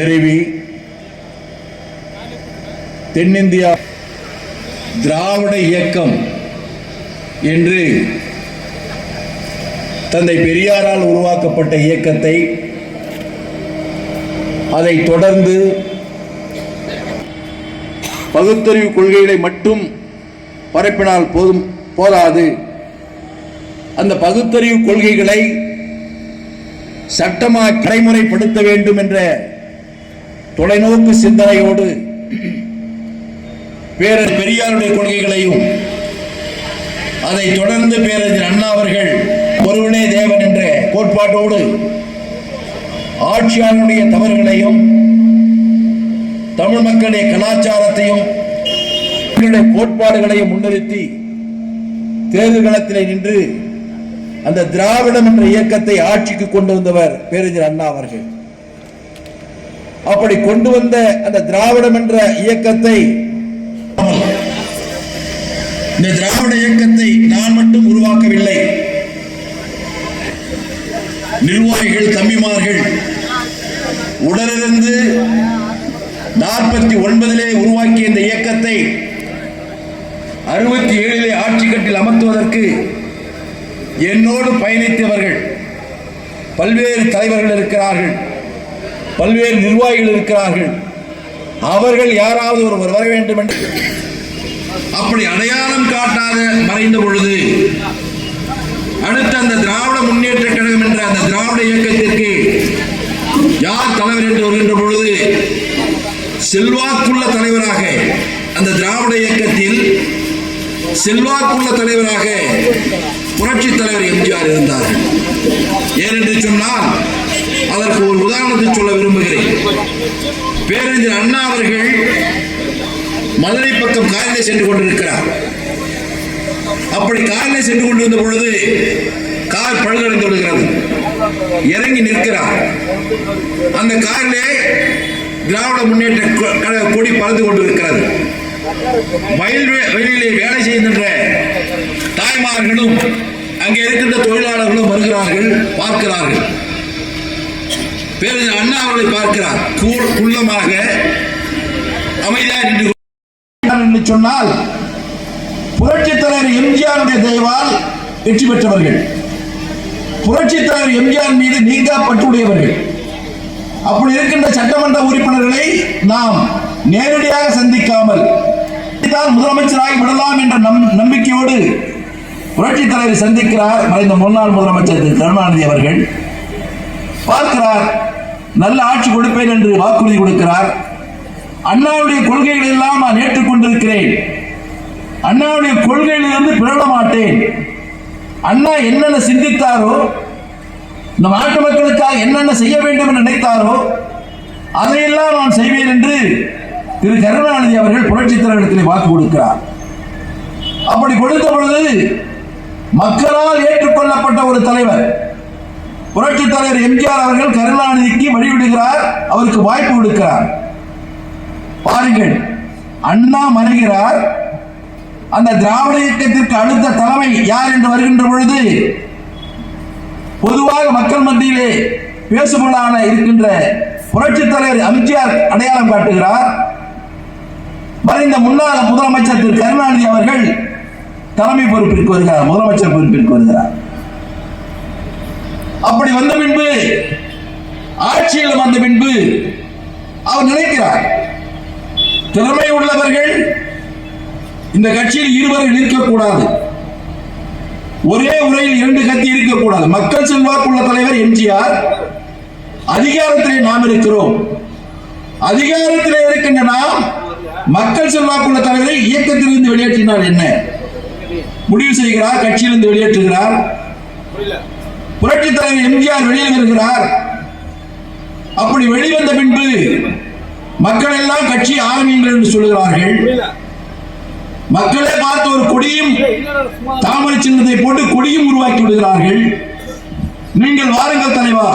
நிறைவி. தென்னிந்தியா திராவிட இயக்கம் என்று தந்தை பெரியாரால் உருவாக்கப்பட்ட இயக்கத்தை அதை தொடர்ந்து பகுத்தறிவு கொள்கைகளை மட்டும் பரப்பினால் போதும் போதாது. அந்த பகுத்தறிவு கொள்கைகளை சட்டமாக நடைமுறைப்படுத்த வேண்டும் என்ற தொலைநோக்கு சிந்தனையோடு பேரர் பெரியாருடைய கொள்கைகளையும் அதை தொடர்ந்து பேரறிஞர் அண்ணா அவர்கள் ஒருவனே தேவன் என்ற கோட்பாட்டோடு ஆட்சியாளருடைய தவறுகளையும் தமிழ் மக்களுடைய கலாச்சாரத்தையும் கோட்பாடுகளையும் முன்னிறுத்தி தேர்தல் களத்திலே நின்று அந்த திராவிடம் என்ற இயக்கத்தை ஆட்சிக்கு கொண்டு வந்தவர் பேரறிஞர் அண்ணா அவர்கள். அப்படி கொண்டு வந்த அந்த திராவிடம் என்ற இயக்கத்தை இந்த திராவிட இயக்கத்தை நான் மட்டும் உருவாக்கவில்லை. நிர்வாகிகள் தம்பிமார்கள் உடலிருந்து நாற்பத்தி ஒன்பதிலே உருவாக்கிய இந்த இயக்கத்தை அறுபத்தி ஏழிலே ஆட்சி கட்டில் அமர்த்துவதற்கு என்னோடு பயணித்தவர்கள் பல்வேறு தலைவர்கள் இருக்கிறார்கள். பல்வேறு நிர்வாகிகள் இருக்கிறார்கள். அவர்கள் யாராவது ஒருவர் வர வேண்டும் என்று. அப்படி அடையாளம் காட்டாத மறைந்த பொழுது அடுத்த அந்த திராவிட முன்னேற்ற கழகம் என்ற அந்த திராவிட இயக்கத்திற்கு யார் தலைவர் என்று வருகின்ற பொழுது செல்வாக்குள்ள தலைவராக அந்த திராவிட இயக்கத்தில் செல்வாக்குள்ள தலைவராக புரட்சி தலைவர் எம்ஜிஆர் இருந்தார்கள். ஏனென்று சொன்னால் அதற்கு ஒரு உதாரணத்தை சொல்ல விரும்புகிறேன். பேரறிஞர் அண்ணா அவர்கள் மதுரை பக்கம் காரிலே சென்று கொண்டிருக்கிறார். அப்படி காரிலே சென்று கொண்டிருந்த பொழுது கார் பழுதடைந்து விடுகிறது. இறங்கி நிற்கிறார். அந்த காரிலே திராவிட முன்னேற்ற கழக கொடி பறந்து கொண்டிருக்கிறது. வயல் வெளியிலே வேலை செய்கின்ற தாய்மார்களும் அங்கே இருக்கின்ற தொழிலாளர்களும் வருகிறார்கள் பார்க்கிறார்கள். பேரறிஞர் அண்ணா அவர்களை பார்க்கிறார். குள்ளமாக அமைதியாக நின்று என்று சொன்னால் புரட்சி தலைவர் எம்ஜிஆருடைய தயவால் வெற்றி பெற்றவர்கள். புரட்சி தலைவர் எம்ஜிஆர் மீது நீங்கா பற்றுடையவர்கள். அப்படி இருக்கின்ற சட்டமன்ற உறுப்பினர்களை நாம் நேரடியாக சந்திக்காமல் தான் முதலமைச்சராகி விடலாம் என்ற நம்பிக்கையோடு புரட்சி தலைவர் சந்திக்கிறார் மறைந்த முன்னாள் முதலமைச்சர் திரு கருணாநிதி அவர்கள். பார்க்கிறார் நல்ல ஆட்சி கொடுப்பேன் என்று வாக்குறுதி கொடுக்கிறார். அண்ணாவுடைய கொள்கைகளை எல்லாம் நான் ஏற்றுக்கொண்டிருக்கிறேன். அண்ணாவுடைய கொள்கையிலிருந்து பிறட மாட்டேன். அண்ணா என்னென்ன சிந்தித்தாரோ இந்த நாட்டு மக்களுக்காக என்னென்ன செய்ய வேண்டும் என்று நினைத்தாரோ அதையெல்லாம் நான் செய்வேன் என்று திரு கருணாநிதி அவர்கள் புரட்சித் தலைவரிடத்தில் வாக்கு கொடுக்கிறார். அப்படி கொடுத்த பொழுது மக்களால் ஏற்றுக்கொள்ளப்பட்ட ஒரு தலைவர். புரட்சி தலைவர் எம்ஜிஆர் அவர்கள் கருணாநிதிக்கு வழிவிடுகிறார் அவருக்கு வாய்ப்பு கொடுக்கிறார். பாருங்கள் அண்ணா மறைகிறார். அந்த திராவிட இயக்கத்திற்கு அடுத்த தலைமை யார் என்று வருகின்ற பொழுது பொதுவாக மக்கள் மத்தியிலே பேசுபொருளான இருக்கின்ற புரட்சி தலைவர் எம்ஜிஆர் அடையாளம் காட்டுகிறார். மறைந்த முன்னாள் முதலமைச்சர் திரு கருணாநிதி அவர்கள் தலைமை பொறுப்பிற்கு வருகிறார் முதலமைச்சர் பொறுப்பிற்கு வருகிறார். அப்படி வந்த பின்பு ஆட்சியில் வந்த பின்பு அவர் நினைக்கிறார் திறமை உள்ளவர்கள் இந்த கட்சியில் இருவர்கள் இருக்கக்கூடாது ஒரே உரையில் இரண்டு கத்தி இருக்கக்கூடாது. மக்கள் செல்வாக்குள்ள தலைவர் எம்ஜிஆர் அதிகாரத்திலே நாம் இருக்கிறோம். அதிகாரத்திலே இருக்கின்ற நாம் மக்கள் செல்வாக்குள்ள தலைவரை இயக்கத்திலிருந்து வெளியேற்றினால் என்ன? முடிவு செய்கிறார் கட்சியிலிருந்து வெளியேற்றுகிறார். புரட்சி தலைவர் எம்ஜிஆர் வெளியில் வருகிறார். அப்படி வெளிவந்த பின்பு மக்கள் எல்லாம் கட்சி ஆரம்பியுங்கள் என்று சொல்லுகிறார்கள். மக்களே பார்த்து ஒரு கொடியும் தாமரை சின்னத்தை போட்டு கொடியும் உருவாக்கி விடுகிறார்கள். நீங்கள் வாருங்கள் தலைவா.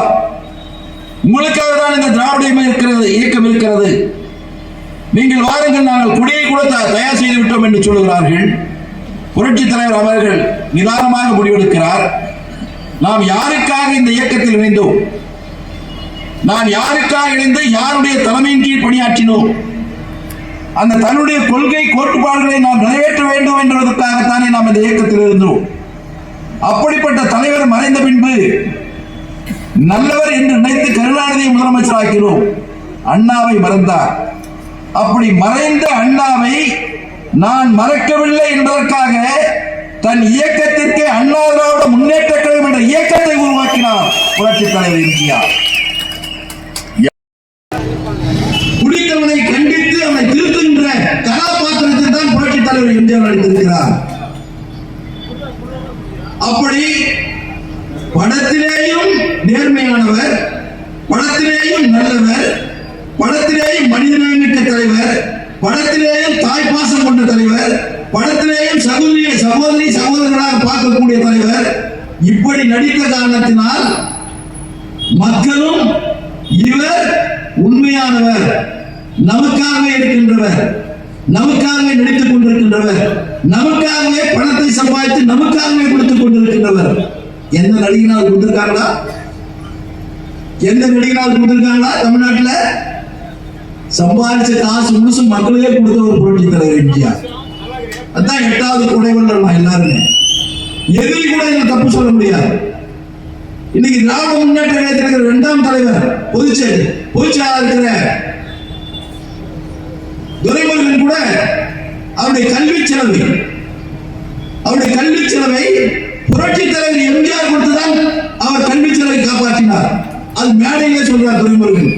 உங்களுக்காக தான் இந்த திராவிட இருக்கிறது இயக்கம் இருக்கிறது. நீங்கள் வாருங்கள் நாங்கள் கொடியை கூட தயார் செய்து விட்டோம் என்று சொல்லுகிறார்கள். புரட்சி தலைவர் அவர்கள் நிதானமாக முடிவெடுக்கிறார். நாம் யாருக்காக இந்த இயக்கத்தில் இணைந்தோம்? நான் யாருக்காக இணைந்து யாருடைய தலைமையின் கீழ் பணியாற்றினோம்? அந்த தன்னுடைய கொள்கை கோட்பாடுகளை நாம் நிறைவேற்ற வேண்டும் என்பதற்காகத்தானே நாம் இந்த இயக்கத்தில் இருந்தோம். அப்படிப்பட்ட தலைவர் மறைந்த பின்பு நல்லவர் என்று நினைத்து கருணாநிதியை முதலமைச்சராக்கிறோம் அண்ணாவை மறந்தார். அப்படி மறைந்த அண்ணாவை நான் மறக்கவில்லை என்பதற்காக தன் இயக்கத்திற்கு அண்ணா திராவிட முன்னேற்ற கழகம் என்ற இயக்கத்தை உருவாக்கினார் புரட்சித் தலைவர் எம்ஜிஆர். குடித்தவனை கண்டித்து அவனை திருத்துகின்ற கதாபாத்திரத்தை தான் புரட்சித் தலைவர் எம்ஜிஆர் நடித்திருக்கிறார் அப்படி படத்திலேயும் நேர்மையானவர் படத்திலேயும் நல்லவர் படத்திலேயும் மனிதநேயமிக்க தலைவர் படத்திலேயும் தாய் பாசம் கொண்ட தலைவர் படத்திலேயும் சகோதரிய சகோதரி சகோதரர்களாக பார்க்கக்கூடிய தலைவர் இப்படி நடித்த காரணத்தினால் மக்களும் இவர் உண்மையானவர் நமக்காகவே இருக்கின்றவர் நமக்காகவே நடித்துக் கொண்டிருக்கின்றவர் நமக்காகவே பணத்தை சம்பாதித்து நமக்காகவே கொடுத்துக் கொண்டிருக்கின்றவர். எந்த நடிகனால் கொடுத்திருக்காங்களா? எந்த நடிகனால் கொடுத்திருக்காங்களா தமிழ்நாட்டில்? சம்பாதிச்ச காசு முழுசு மக்களுக்கே கொடுத்த ஒரு புரட்சி தலைவர் எம்ஜிஆர் அதான் எட்டாவது குடைவர்கள் எல்லாருமே எதிரி கூட எனக்கு தப்பு சொல்ல முடியாது இன்னைக்கு திராவிட முன்னேற்ற கழகத்தில் இருக்கிற இரண்டாம் தலைவர் பொதுச்செயல் பொதுச்செயலாளர் இருக்கிற துரைமுருகன் கூட அவருடைய கல்வி செலவை அவருடைய கல்வி செலவை புரட்சி தலைவர் எம்ஜிஆர் கொடுத்துதான் அவர் கல்வி செலவை காப்பாற்றினார் அது மேடையிலே சொல்றார் துரைமுருகன்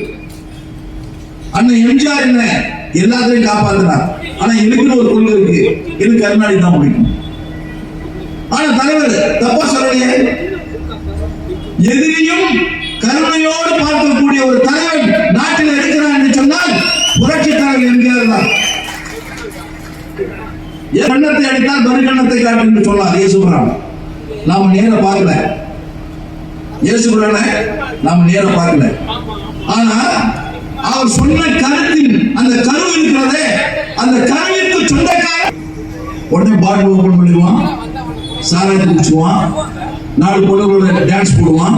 அண்ணன் எம்ஜிஆர் என்ன? எல்லாத்தையும் காப்பாத்தினார். ஆனா எனக்குன்னு ஒரு கொள்கை இருக்கு. எனக்கு கருணாநிதி தான் பிடிக்கும். ஆனா தலைவர் தப்பா சொல்லலையே. எதிரியும் கருணையோடு பார்க்கக்கூடிய ஒரு தலைவன் நாட்டில் இருக்கிறான் என்று சொன்னால் புரட்சி தலைவர் எம்ஜிஆர் தான். கண்ணத்தை அடித்தால் மறுகண்ணத்தை காட்டு என்று சொன்னார் இயேசுபுரான். நாம நேர பார்க்கல. இயேசுபுரான நாம நேர பார்க்கல. ஆனா அவர் சொன்ன கருத்தின் அந்த கரு இருக்கிறதே அந்த கருவிற்கு சொந்தக்கார உடனே பாட்டில் ஓபன் பண்ணிடுவான் சாராயத்தை குடிச்சுவான். நாலு பொண்ணுகளோட டான்ஸ் போடுவான்.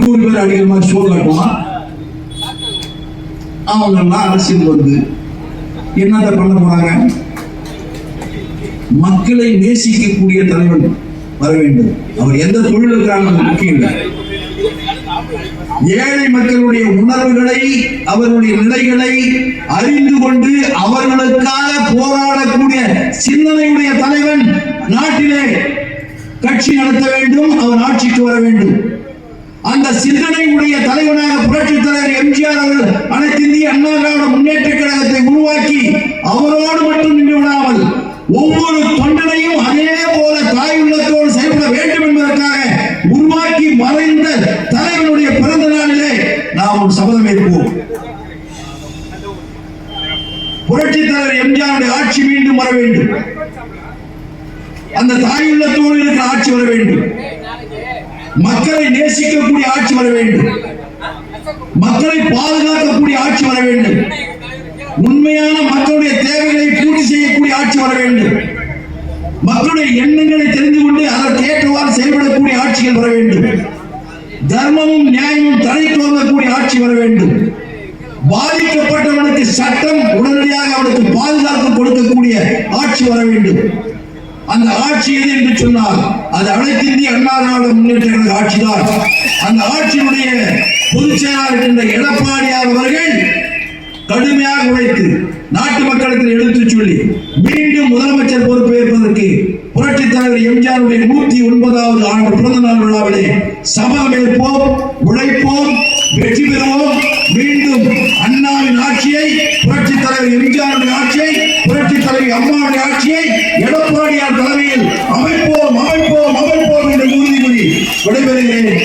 நூறு பேர் அடிக்கிற மாதிரி ஷோ காட்டுவான். அவங்க எல்லாம் அரசியல் வந்து என்னத்த பண்ண போறாங்க? மக்களை நேசிக்கக்கூடிய தலைவன் வர வேண்டும். அவர் எந்த தொழில் இருக்கிறாங்க முக்கியம் இல்லை. ஏழை மக்களுடைய உணர்வுகளை அவருடைய நிலைகளை அறிந்து கொண்டு அவர்களுக்காக போராடக்கூடிய சிந்தனையுடைய தலைவன் நாட்டிலே கட்சி நடத்த வேண்டும் அவர் ஆட்சிக்கு வர வேண்டும். அந்த சிந்தனையுடைய தலைவனாக புரட்சி தலைவர் எம்ஜிஆர் அவர்கள் அனைத்து இந்திய அண்ணா திராவிட முன்னேற்ற கழகத்தை உருவாக்கி அவரோடு மட்டும் நின்று விடாமல் ஒவ்வொரு தொண்டனையும் அதே போல தாய் உள்ளத்தோடு செயல்பட வேண்டும் என்பதற்காக உருவாக்கி மறைந்த தலைவனுடைய பிறந்த நாளிலே நாம் ஒரு சபதம் ஏற்போம் புரட்சி தலைவர் எம்ஜிஆருடைய ஆட்சி மீண்டும் வர வேண்டும். அந்த தாய் உள்ளத்தோடு ஆட்சி வர வேண்டும். மக்களை நேசிக்கக்கூடிய ஆட்சி வர வேண்டும். மக்களை பாதுகாக்கக்கூடிய ஆட்சி வர வேண்டும். உண்மையான மக்களுடைய தேவைகளை பூர்த்தி செய்யக்கூடிய ஆட்சி வர வேண்டும். மக்களுடைய எண்ணங்களை தெரிந்து கொண்டு அதற்கு ஏற்றவாறு செயல்படக்கூடிய ஆட்சிகள் வர வேண்டும். தர்மமும் நியாயமும் தலை துவங்கக்கூடிய ஆட்சி வர வேண்டும். பாதிக்கப்பட்டவனுக்கு சட்டம் உடனடியாக அவனுக்கு பாதுகாப்பு கொடுக்கக்கூடிய ஆட்சி வர வேண்டும். அந்த ஆட்சி எது என்று சொன்னால் அது அனைத்து இந்திய அண்ணா திராவிட முன்னேற்ற கழக ஆட்சிதான். அந்த ஆட்சியினுடைய பொதுச் செயலாளர் இருக்கின்ற எடப்பாடியார் அவர்கள் கடுமையாக உழைத்து நாட்டு மக்களுக்கு எடுத்துச் சொல்லி மீண்டும் முதலமைச்சர் பொறுப்பேற்பதற்கு புரட்சி தலைவர் எம்ஜிஆருடைய நூத்தி ஒன்பதாவது ஆண்டு பிறந்த நாள் விழாவிலே சபதம் ஏற்போம் உழைப்போம் வெற்றி பெறுவோம். மீண்டும் அண்ணாவின் ஆட்சியை புரட்சி தலைவர் எம்ஜிஆருடைய ஆட்சியை புரட்சி தலைவர் அம்மாவுடைய ஆட்சியை எடப்பாடியார் தலைமையில் அமைப்போம் அமைப்போம் அமைப்போம் என்று உறுதிமொழி விடைபெறுகிறேன்.